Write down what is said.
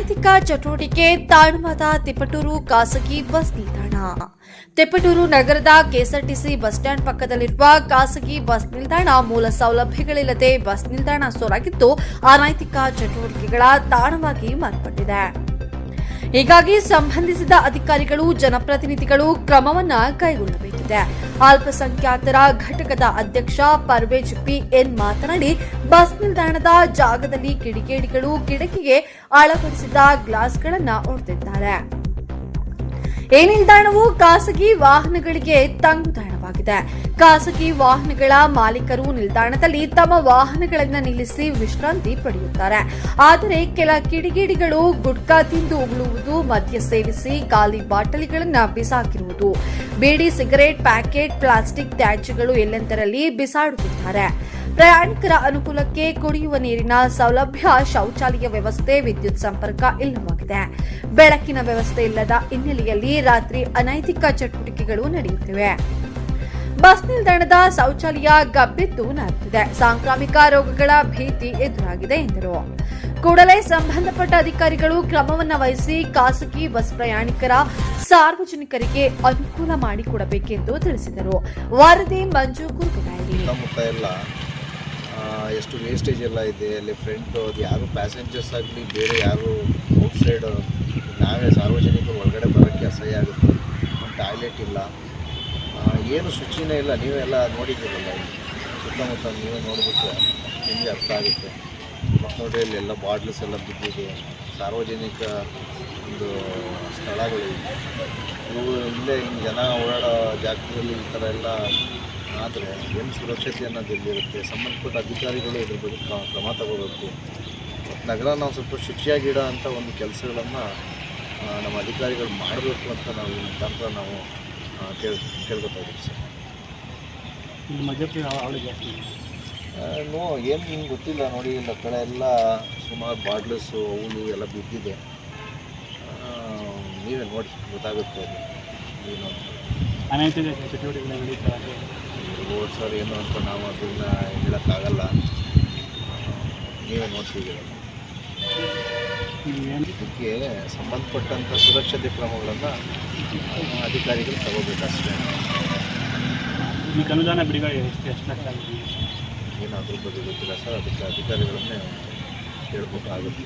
ಅನೈತಿಕ ಚಟುವಟಿಕೆ ತಾಳ್ಮದ ತಿಪಟೂರು ಖಾಸಗಿ ಬಸ್ ನಿಲ್ದಾಣ. ತಿಪಟೂರು ನಗರದ ಕೆಎಸ್ಆರ್ಟಿಸಿ ಬಸ್ ಸ್ಟ್ಯಾಂಡ್ ಪಕ್ಕದಲ್ಲಿರುವ ಖಾಸಗಿ ಬಸ್ ನಿಲ್ದಾಣ ಮೂಲ ಸೌಲಭ್ಯಗಳಿಲ್ಲದೆ ಬಸ್ ನಿಲ್ದಾಣ ಸೋರಾಗಿದ್ದು ಅನೈತಿಕ ಚಟುವಟಿಕೆಗಳ ತಾಣವಾಗಿ ಮಾರ್ಪಟ್ಟಿದೆ. ಹೀಗಾಗಿ ಸಂಬಂಧಿಸಿದ ಅಧಿಕಾರಿಗಳು, ಜನಪ್ರತಿನಿಧಿಗಳು ಕ್ರಮವನ್ನ ಕೈಗೊಳ್ಳಬೇಕಿದೆ. ಅಲ್ಪಸಂಖ್ಯಾತರ ಘಟಕದ ಅಧ್ಯಕ್ಷ ಪರ್ವೇಜ್ ಪಿ ಎನ್ ಮಾತನಾಡಿ, ಬಸ್ ನಿಲ್ದಾಣದ ಜಾಗದಲ್ಲಿ ಕಿಡಿಗೇಡಿಗಳು ಕಿಡಕಿಗೆ ಅಳವಡಿಸಿದ ಗ್ಲಾಸ್ಗಳನ್ನು ಒಡೆದಿದ್ದಾರೆ. ಈ ನಿಲ್ದಾಣವು ಖಾಸಗಿ ವಾಹನಗಳಿಗೆ ತಂಗುದಾಣವಾಗಿದೆ. ಖಾಸಗಿ ವಾಹನಗಳ ಮಾಲೀಕರು ನಿಲ್ದಾಣದಲ್ಲಿ ತಮ್ಮ ವಾಹನಗಳನ್ನು ನಿಲ್ಲಿಸಿ ವಿಶ್ರಾಂತಿ ಪಡೆಯುತ್ತಾರೆ. ಆದರೆ ಕೆಲ ಕಿಡಿಗೇಡಿಗಳು ಗುಟ್ಕಾ ತಿಂದು ಉಗುಳುವುದು, ಮದ್ಯ ಸೇವಿಸಿ ಖಾಲಿ ಬಾಟಲಿಗಳನ್ನು ಬಿಸಾಕಿರುವುದು. ಬೀಡಿ ಸಿಗರೇಟ್ ಪ್ಯಾಕೆಟ್, ಪ್ಲಾಸ್ಟಿಕ್ ತ್ಯಾಜ್ಯಗಳು ಎಲ್ಲೆಂದರಲ್ಲಿ ಬಿಸಾಡುತ್ತಿದ್ದಾರೆ. ಪ್ರಯಾಣಿಕರ ಅನುಕೂಲಕ್ಕೆ ಕುಡಿಯುವ ನೀರಿನ ಸೌಲಭ್ಯ, ಶೌಚಾಲಯ ವ್ಯವಸ್ಥೆ, ವಿದ್ಯುತ್ ಸಂಪರ್ಕ ಇಲ್ಲವಾಗಿದೆ ಬೆಳಕಿನ ವ್ಯವಸ್ಥೆ ಇಲ್ಲದ ಹಿನ್ನೆಲೆಯಲ್ಲಿ ರಾತ್ರಿ ಅನೈತಿಕ ಚಟುವಟಿಕೆಗಳು ನಡೆಯುತ್ತಿವೆ. ಬಸ್ ನಿಲ್ದಾಣದ ಶೌಚಾಲಯ ಗಬ್ಬೆದ್ದು ನಾರುತ್ತಿದೆ ಸಾಂಕ್ರಾಮಿಕ ರೋಗಗಳ ಭೀತಿ ಎದುರಾಗಿದೆ ಎಂದರು. ಕೂಡಲೇ ಸಂಬಂಧಪಟ್ಟ ಅಧಿಕಾರಿಗಳು ಕ್ರಮವನ್ನು ವಹಿಸಿ ಖಾಸಗಿ ಬಸ್ ಪ್ರಯಾಣಿಕರ ಸಾರ್ವಜನಿಕರಿಗೆ ಅನುಕೂಲ ಮಾಡಿಕೊಡಬೇಕೆಂದು ತಿಳಿಸಿದರು. ವರದಿ ಮಂಜು ಎಷ್ಟು ವೇಸ್ಟೇಜ್ ಎಲ್ಲ ಇದೆ, ಅಲ್ಲಿ ಫ್ರಂಟ್ ಅದು ಯಾರು ಪ್ಯಾಸೆಂಜರ್ಸ್ ಆಗಲಿ, ಬೇರೆ ಯಾರು ಔಟ್ಸೈಡ್ ನಾವೇ ಸಾರ್ವಜನಿಕರು ಒಳಗಡೆ ಬರೋಕ್ಕೆ ಅಸಹ್ಯ ಆಗುತ್ತೆ. ಒಂದು ಟಾಯ್ಲೆಟ್ ಇಲ್ಲ. ಏನು ಶುಚಿನೇ ಇಲ್ಲ. ನೀವೆಲ್ಲ ನೋಡಿದ್ದೀರಲ್ಲ ಸುತ್ತಮುತ್ತ ನೀವೇ ನೋಡಿಬಿಟ್ರೆ ನಿಮಗೆ ಅರ್ಥ ಆಗುತ್ತೆ. ನೋಡಿ ಅಲ್ಲಿ ಎಲ್ಲ ಬಾಟ್ಲ್ಸ್ ಎಲ್ಲ ಬಿದ್ದಿದೆ. ಸಾರ್ವಜನಿಕ ಒಂದು ಸ್ಥಳಗಳು. ಇವು ಇಲ್ಲೇ ಹಿಂಗೆ ಜನ ಓಡಾಡೋ ಜಾಗದಲ್ಲಿ ಈ ಥರ ಎಲ್ಲ ಆದರೆ ಏನು ಸುರಕ್ಷತೆ ಅನ್ನೋದು ಎಲ್ಲಿರುತ್ತೆ ಸಂಬಂಧಪಟ್ಟ ಅಧಿಕಾರಿಗಳು ಇದ್ರ ಬಗ್ಗೆ ಕ್ರ- ಕ್ರಮ ತಗೋಬೇಕು. ನಗರ ನಾವು ಸ್ವಲ್ಪ ಶುಚಿಯಾಗಿಡೋ ಅಂಥ ಒಂದು ಕೆಲಸಗಳನ್ನು ನಮ್ಮ ಅಧಿಕಾರಿಗಳು ಮಾಡಬೇಕು ಅಂತ ನಾವು ಈ ಮುಖಾಂತರ ನಾವು ಕೇಳ್ ಕೇಳ್ಕೊತಾ ಇದ್ದೀವಿ ಸರ್. ಅವಳಿ ನೋ ಏನು ನಿಮ್ಗೆ ಗೊತ್ತಿಲ್ಲ ನೋಡಿ ಇಲ್ಲ ಕಡೆ ಎಲ್ಲ ಸುಮಾರು ಬಾಟ್ಲಸ್ಸು ಅವು ಇವು ಎಲ್ಲ ಬಿದ್ದಿದೆ. ನೀವೇ ನೋಡಿ ಗೊತ್ತಾಗುತ್ತೆ ಅದು. ಏನು. ಅನೈತಿಕ ಚಟುವಟಿಕೆಗಳು ನಡೀತಾರೆ ಹೋದ್ ಸರ್ ಏನು ಅಂತ ನಾವು ಅದನ್ನ ಹೇಳೋಕ್ಕಾಗಲ್ಲ. ನೀವೇ ನೋಡ್ತಿದ್ದೀರ? ಏನು ಇದಕ್ಕೆ ಸಂಬಂಧಪಟ್ಟಂಥ ಸುರಕ್ಷತೆ ಕ್ರಮಗಳನ್ನು ಅಧಿಕಾರಿಗಳು ತಗೋಬೇಕಷ್ಟೇ ಇದಕ್ಕೆ ಅನುದಾನ ಬಿಡುಗಡೆ ಎಷ್ಟು ಎಷ್ಟು ಲಕ್ಷ ಏನಾದರೂ ಏನು ಅದ್ರ ಬಗ್ಗೆ ಗೊತ್ತಿಲ್ಲ ಸರ್ ಅದಕ್ಕೆ ಅಧಿಕಾರಿಗಳನ್ನೇ ಕೇಳಬೇಕಾಗುತ್ತೆ